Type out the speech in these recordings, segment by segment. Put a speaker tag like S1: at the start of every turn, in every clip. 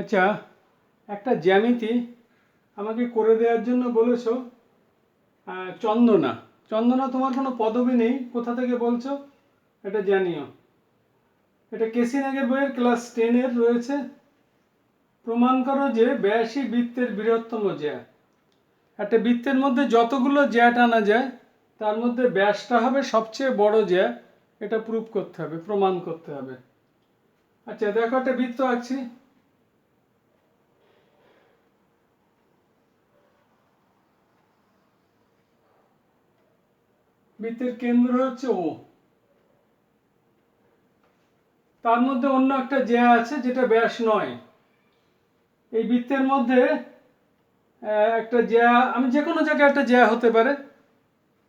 S1: আচ্ছা একটা জ্যামিতি আমাকে করে দেওয়ার জন্য বলেছ চন্দনা। চন্দনা তোমার কোনো পদবি নেই? কোথা থেকে বলছো? এটা জানিও। এটা কেসিনাগের বইয়ের ক্লাস টেনের রয়েছে। প্রমাণ করো যে ব্যাসই বৃত্তের বৃহত্তম জ্যা। একটা বৃত্তের মধ্যে যতগুলো জ্যা টানা যায়, তার মধ্যে ব্যাসটা হবে সবচেয়ে বড় জ্যা। এটা প্রুফ করতে হবে, প্রমাণ করতে হবে। আচ্ছা দেখো একটা বৃত্ত আঁকছি। বৃত্তের কেন্দ্র হচ্ছে ও। তার মধ্যে অন্য একটা জ্যা আছে যেটা ব্যাস নয়। এই বৃত্তের মধ্যে একটা জ্যা আমি যে কোনো জায়গায় একটা জ্যা হতে পারে।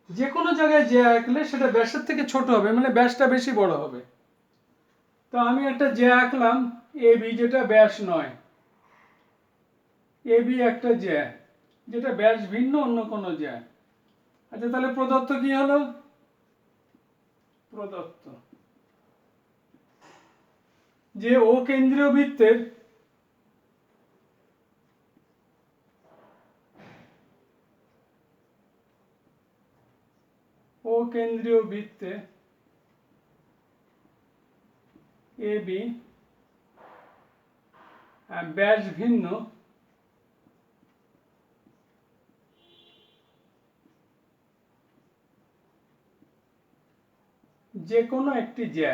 S1: যে কোনো জায়গায় জ্যা আঁকলে সেটা ব্যাসের থেকে ছোট হবে মানে ব্যাসটা বেশি বড় হবে। তো আমি একটা জ্যা আঁকলাম, এ বি, যেটা ব্যাস নয়। এ বি একটা জ্যা যেটা ব্যাস ভিন্ন অন্য কোনো জ্যা আচ্ছা তাহলে প্রদত্ত কি হলো? প্রদত্ত। যে ও কেন্দ্রীয় বৃত্তের ও কেন্দ্রীয় বৃত্তে এ বি ব্যাস ভিন্ন যে কোনো একটি জ্যা।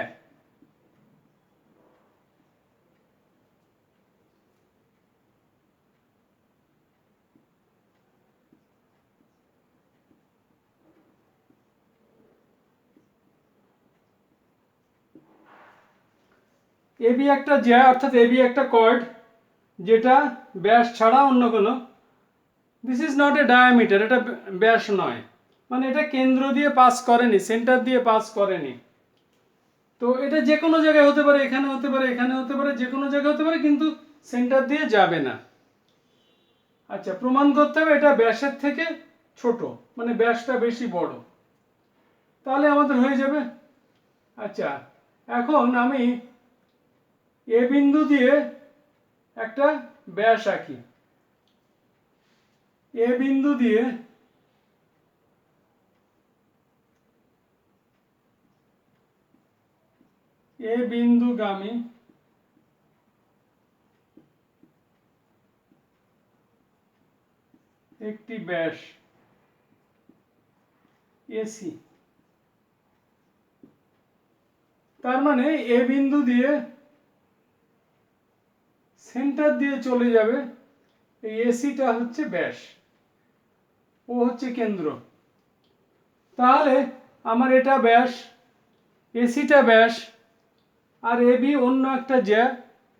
S1: এবি একটা জ্যা, অর্থাৎ এবি একটা কর্ড যেটা ব্যাস ছাড়া অন্য কোনো। This is not a diameter এটা ব্যাস নয়। মানে এটা কেন্দ্র দিয়ে পাস করেনি সেন্টার দিয়ে পাস করেনি। তো এটা যে কোনো জায়গায় হতে পারে, এখানে হতে পারে, এখানে হতে পারে যে কোনো জায়গায় হতে পারে, কিন্তু সেন্টার দিয়ে যাবে না। আচ্ছা প্রমাণ করতে হবে, এটা ব্যাসের থেকে ছোট মানে ব্যাসটা বেশি বড়। তাহলে আমাদের হয়ে যাবে। আচ্ছা এখন আমি এ বিন্দু দিয়ে একটা ব্যাস আঁকি। এ বিন্দু দিয়ে এ বিন্দুগামী একটি ব্যাস এসি। তার মানে এ বিন্দু দিয়ে সেন্টার দিয়ে চলে যাবে এই এসিটা হচ্ছে ব্যাস। ও হচ্ছে কেন্দ্র। তাহলে আমার এটা ব্যাস, এসিটা ব্যাস আর এবি অন্য একটা জ্যা,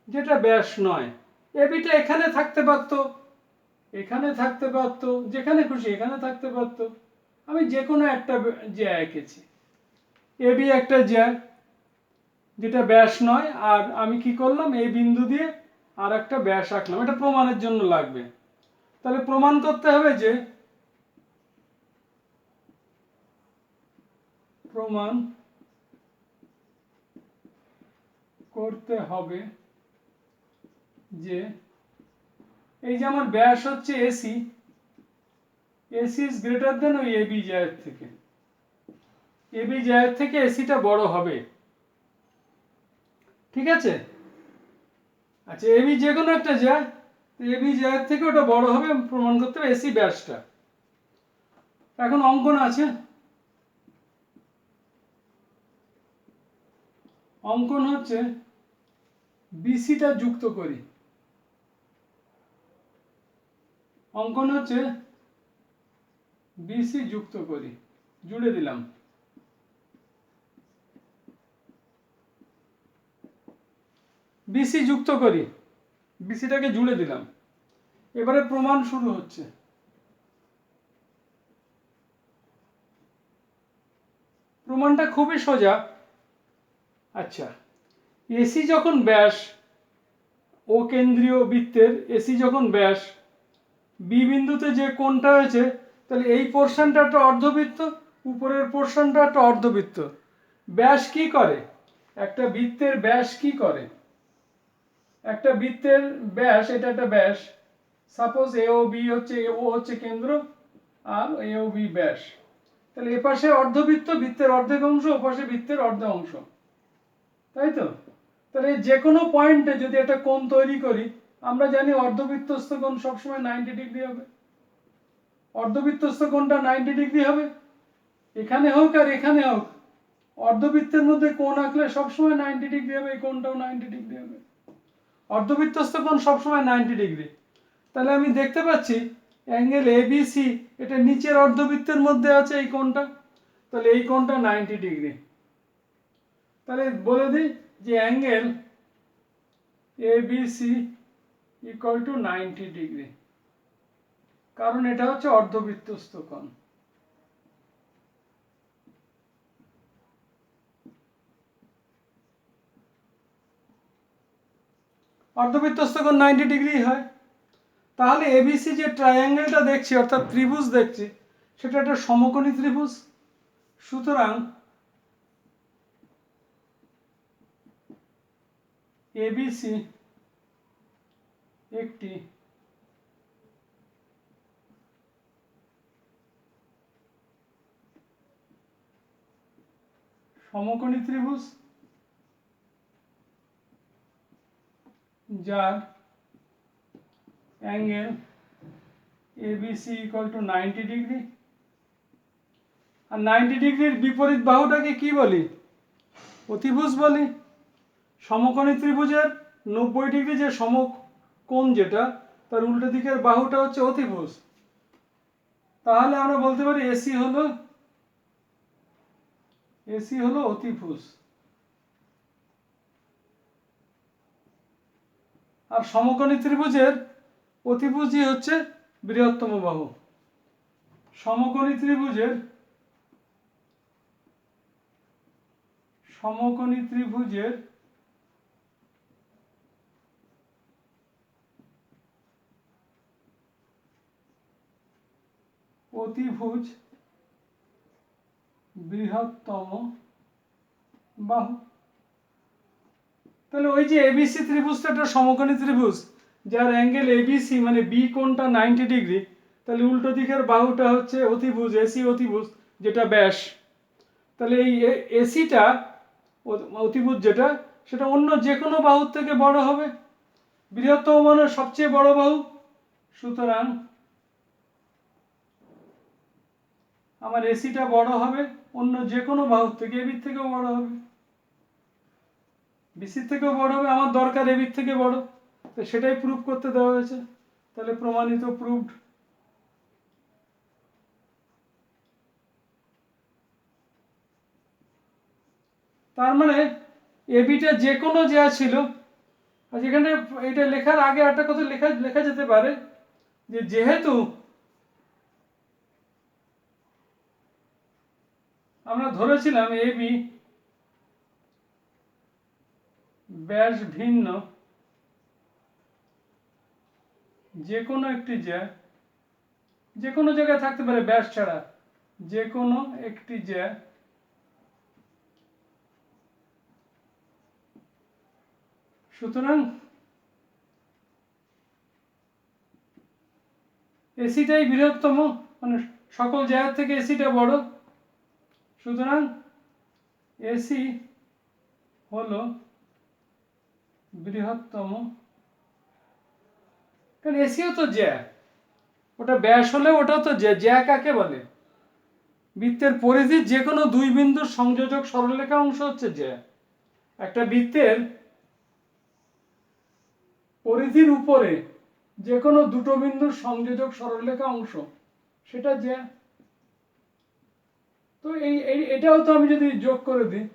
S1: যেটা ব্যাস নয়। এবিটা এখানে থাকতে পারতো। এখানে থাকতে পারতো। যেখানে খুশি এখানে থাকতে পারতো। আমি যে কোনো একটা জ্যা এঁকেছি। এবি একটা জ্যা, যেটা ব্যাস নয়, আর আমি কি করলাম? এই বিন্দু দিয়ে আর একটা ব্যাস আঁকলাম। এটা প্রমাণের জন্য লাগবে। তাহলে প্রমাণ করতে হবে যে, প্রমাণ করতে হবে যে, এই যে আমার ব্যাস হচ্ছে AC AC is greater than ওই এবি জায়ের থেকে। এবি জায়ের থেকে এসিটা বড় হবে। ঠিক আছে? আচ্ছা এবি যে কোনো একটা যায় এবি জায়ের থেকে ওটা বড় হবে প্রমাণ করতে হবে এসি ব্যাসটা। এখন অঙ্কন আছে। অঙ্কন হচ্ছে বিসিটা যুক্ত করি। অঙ্কন হচ্ছে বিসি যুক্ত করি। জুড়ে দিলাম। বিসি যুক্ত করি। বিসিটাকে জুড়ে দিলাম। এবারে প্রমাণ শুরু হচ্ছে। প্রমাণটা খুবই সোজা। আচ্ছা এসি যখন ব্যাস ও কেন্দ্রীয় বৃত্তের এসি যখন ব্যাস বি বিন্দুতে যে কোণটা হয়েছে, তাহলে এই পোর্শনটা একটা অর্ধবৃত্ত, উপরের পোর্শনটা একটা অর্ধবৃত্ত। ব্যাস কি করে? একটা বৃত্তের ব্যাস কি করে? একটা বৃত্তের ব্যাস, এটা একটা ব্যাস। সাপোজ এ ও বি হচ্ছে এ ও হচ্ছে কেন্দ্র, আর এ ও বি ব্যাস। তাহলে এপাশে অর্ধবৃত্ত বৃত্তের অর্ধেক অংশ, ওপাশে বৃত্তের অর্ধ অংশ। তাই তো? তাহলে যে কোনো পয়েন্টে যদি একটা কোণ তৈরি করি, আমরা জানি অর্ধবৃত্তস্থ কোণ সবসময় নাইনটি ডিগ্রি হবে। অর্ধবৃত্তস্থ কোণটা নাইনটি ডিগ্রি হবে। এখানে হোক আর এখানে হোক, অর্ধবৃত্তের মধ্যে কোণ আঁকলে সবসময় নাইনটি ডিগ্রি হবে, এই কোণটাও নাইনটি ডিগ্রি হবে। অর্ধবৃত্তস্থ কোণ সবসময় নাইনটি ডিগ্রি তাহলে আমি দেখতে পাচ্ছি অ্যাঙ্গেল এ বি সি এটা নিচের অর্ধবৃত্তের মধ্যে আছে এই কোণটা। তাহলে এই কোণটা নাইনটি ডিগ্রি তাহলে বলে দিই যে angle A B C equal to ninety degree কারণ এটা হচ্ছে অর্ধবৃত্তস্থ কোণ অর্ধবৃত্তস্থ কোণ নাইনটি ডিগ্রি হয় তাহলে এবিসি যে ট্রায়াঙ্গেলটা দেখছি, অর্থাৎ ত্রিভুজ দেখছি, সেটা একটা সমকোণী ত্রিভুজ। সুতরাং এবিসি একটি সমকোণী ত্রিভুজ যার angle ABC equal to ninety degree R ninety ডিগ্রির বিপরীত বাহুটাকে কি বলি? অতিভুজ বলি। সমকোণী ত্রিভুজের নব্বই ডিগ্রি যে সমকোণ যেটা, তার উল্টো দিকের বাহুটা হচ্ছে অতিভুজ। তাহলে আমরা বলতে পারি এসি হলো এসি হলো অতিভুজ। আর সমকোণী ত্রিভুজের অতিভুজই হচ্ছে বৃহত্তম বাহু। সমকোণী ত্রিভুজের সমকোণী ত্রিভুজের অতিভুজ বৃহত্তম বাহু। তাহলে ওই যে এবিসি ত্রিভুজটা একটা সমকোণী ত্রিভুজ, যার অ্যাঙ্গেল এবিসি মানে বি কোণটা নাইনটি ডিগ্রি তাহলে উল্টো দিকের বাহুটা হচ্ছে অতিভুজ এসি অতিভুজ, যেটা ব্যাস। তাহলে এই এসিটা অতিভুজ যেটা, সেটা অন্য যে কোনো বাহুর থেকে বড় হবে। বৃহত্তম মানে সবচেয়ে বড় বাহু। সুতরাং আমার এসিটা বড় হবে, অন্য যে কোনো বাহুর থেকে, এবির থেকেও বড় হবে। বিসির থেকেও বড় হবে, আমার দরকার এবির থেকে বড়। তো সেটাই প্রুভ করতে দেওয়া হয়েছে। তাহলে প্রমাণিত প্রুভড তার মানে এবিটা যে কোনো যা ছিল, আর যেখানে এটা লেখার আগে একটা কথা লেখা লেখা যেতে পারে যে যেহেতু আমরা ধরেছিলাম এ, বি ব্যাস ভিন্ন। যে কোনো একটি জ্যা যে কোনো জায়গায় থাকতে পারে ব্যাস ছাড়া। যে কোনো একটি জ্যা সুতরাং এসিটাই বৃহত্তম মানে সকল জায়গার থেকে এসিটা বড়। সুতরাং এসি হলো বৃহত্তম। কারণ এসিও তো জ্যা। ওটা ব্যাস হলে ওটাও তো জ্যা। জ্যা কাকে বলে? বৃত্তের পরিধির যে কোনো দুই বিন্দুর সংযোজক সরলরেখা অংশ হচ্ছে জ্যা। একটা বৃত্তের পরিধির উপরে যে কোনো দুটো বিন্দুর সংযোজক সরলরেখা অংশ, সেটা জ্যা। তো এই এটাও তো আমি যদি যোগ করে দিই,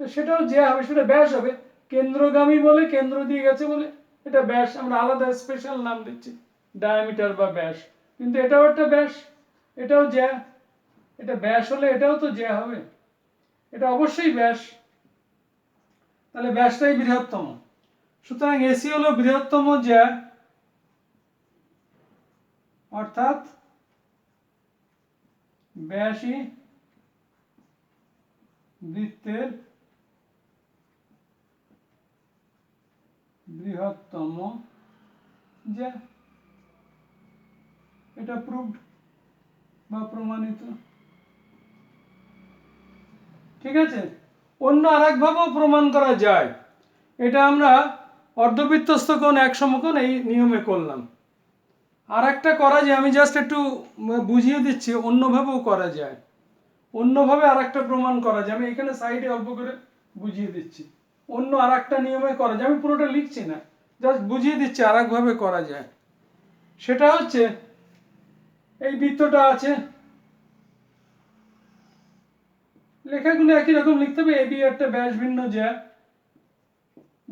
S1: তো সেটাও যে হবে, সেটা ব্যাস হবে। কেন্দ্রগামী বলে কেন্দ্র দিয়ে গেছে বলে এটা ব্যাস, আমরা আলাদা স্পেশাল নাম দিচ্ছি ডায়ামিটার বা ব্যাস। কিন্তু এটাও একটা ব্যাস, এটাও জ্যা এটা ব্যাস হলে এটাও তো জ্যা হবে। এটা অবশ্যই ব্যাস। তাহলে ব্যাসটাই বৃহত্তম। সুতরাং এসি হলো বৃহত্তম জ্যা অর্থাৎ ব্যাসই বৃত্তের বৃহত্তম যা এটা প্রুভড বা প্রমাণিত। ঠিক আছে? অন্য আরেকভাবেও প্রমাণ করা যায়। এটা আমরা অর্ধবৃত্তস্থ কোণ এক সমকোণ এই নিয়মে করলাম। আর একটা করা যায়, আমি জাস্ট একটু বুঝিয়ে দিচ্ছি, অন্যভাবেও করা যায়। অন্যভাবে আর একটা প্রমাণ করা যায় আমি এখানে সাইডে অল্প করে বুঝিয়ে দিচ্ছি। অন্য আর একটা নিয়মে করা যায় আমি পুরোটা লিখছি না জাস্ট বুঝিয়ে দিচ্ছি আর একভাবে করা যায়। সেটা হচ্ছে, এই বৃত্তটা আছে। লেখাগুলো একই রকম লিখতে হবে এবি একটা ব্যাস ভিন্ন জ্যা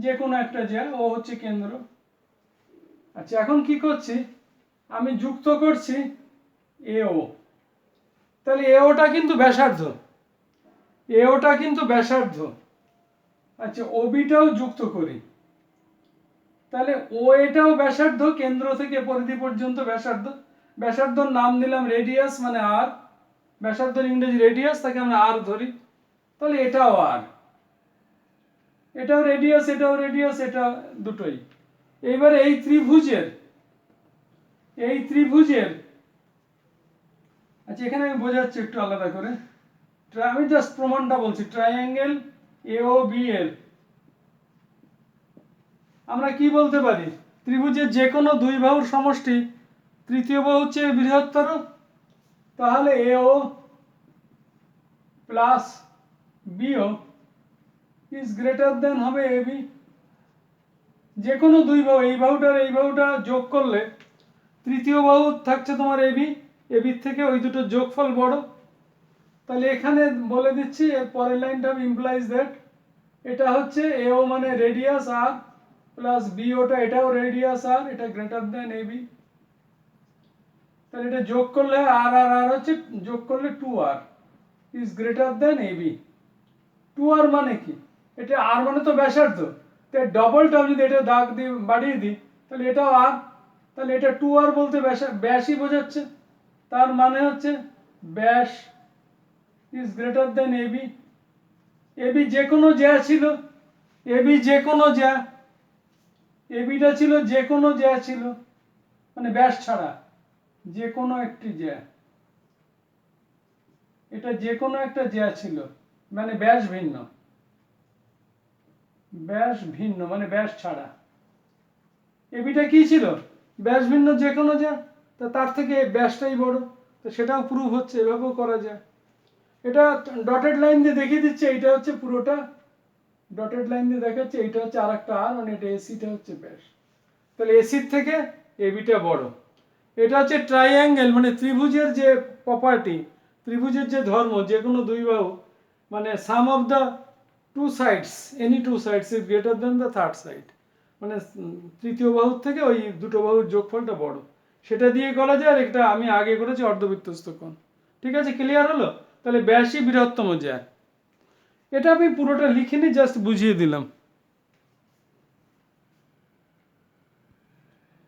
S1: যে কোনো একটা জ্যা, ও হচ্ছে কেন্দ্র। আচ্ছা এখন কি করছি? আমি যুক্ত করছি এও তাহলে এওটা কিন্তু ব্যাসার্ধ। এওটা কিন্তু ব্যাসার্ধ। আচ্ছা ওবিটাও যুক্ত করি। তাহলে ও এটাও ব্যাসার্ধ, কেন্দ্র থেকে পরিধি পর্যন্ত ব্যাসার্ধ। ব্যাসার্ধর নাম দিলাম রেডিয়াস মানে আর। ব্যাসার্ধর ইংরেজি রেডিয়াস, তাকে আমরা আর ধরি। তাহলে এটাও আর। এটাও রেডিয়াস এটাও রেডিয়াস, এটা দুটোই। এবারে এই ত্রিভুজের এই ত্রিভুজের আচ্ছা এখানে আমি বোঝাচ্ছি একটু আলাদা করে। আমি জাস্ট প্রমাণটা বলছি ট্রায়াঙ্গেল এও বি এর আমরা কি বলতে পারি? ত্রিভুজের যে কোনো দুই বাহুর সমষ্টি তৃতীয় বাহু হচ্ছে বৃহত্তর? তাহলে AO plus BO is greater than হবে এ বি যে কোনো দুই বাহু, এই বাহুটার এই বাহুটা যোগ করলে তৃতীয় বাহু থাকছে তোমার এবি এবির থেকে ওই দুটো যোগফল বড়। তাহলে এখানে বলে দিচ্ছি, এর পরের লাইনটা ইমপ্লাইজ দ্যাট এটা হচ্ছে এও মানে রেডিয়াস আর প্লাস বি ওটা এটাও রেডিয়াস আর এটা গ্রেটার দেন এবি তাহলে এটা যোগ করলে আর আর আর হচ্ছে, যোগ করলে two R is greater than AB two R মানে কি? এটা আর মানে তো ব্যাসার্ধ। তাই ডবলটা যদি এটা দাগ দিয়ে বাড়িয়ে দিই, তাহলে এটাও আর তাহলে এটা টু আর বলতে ব্যাসা ব্যাসই বোঝাচ্ছে। তার মানে হচ্ছে ব্যাস is greater than AB AB যে কোনো জ্যা ছিল এবি যে কোনো জ্যা এবিটা ছিল যে কোনো জ্যা ছিল মানে ব্যাস ছাড়া যে কোনো একটি জ্যা এটা যে কোনো একটা জ্যা ছিল মানে ব্যাস ভিন্ন। ব্যাস ভিন্ন মানে ব্যাস ছাড়া। এবিটা কি ছিল? ব্যাস ভিন্ন যে কোনো জ্যা তা তার থেকে ব্যাসটাই বড়। তো সেটাও প্রুভ হচ্ছে, এভাবেও করা যায়। এটা ডটেড লাইন দিয়ে দেখিয়ে দিচ্ছে, এইটা হচ্ছে পুরোটা। ডটেড লাইন দিয়ে দেখাচ্ছে, এইটা হচ্ছে আর একটা আর মানে এটা এসিটা হচ্ছে ব্যাস। তাহলে এসির থেকে এবিটা বড়। এটা হচ্ছে ট্রাইঅ্যাঙ্গেল মানে ত্রিভুজের যে প্রপার্টি ত্রিভুজের যে ধর্ম, যে কোনো দুই বাহু মানে sum of the two sides any two sides is greater than the third side মানে তৃতীয় বাহুর থেকে ওই দুটো বাহুর যোগফলটা বড়। সেটা দিয়ে করা যায় আর একটা আমি আগে করেছি অর্ধবৃত্তস্থ কোণ। ঠিক আছে? ক্লিয়ার হলো? তাহলে ব্যাসই বৃহত্তম যায়। এটা আমি পুরোটা লিখিনি জাস্ট বুঝিয়ে দিলাম।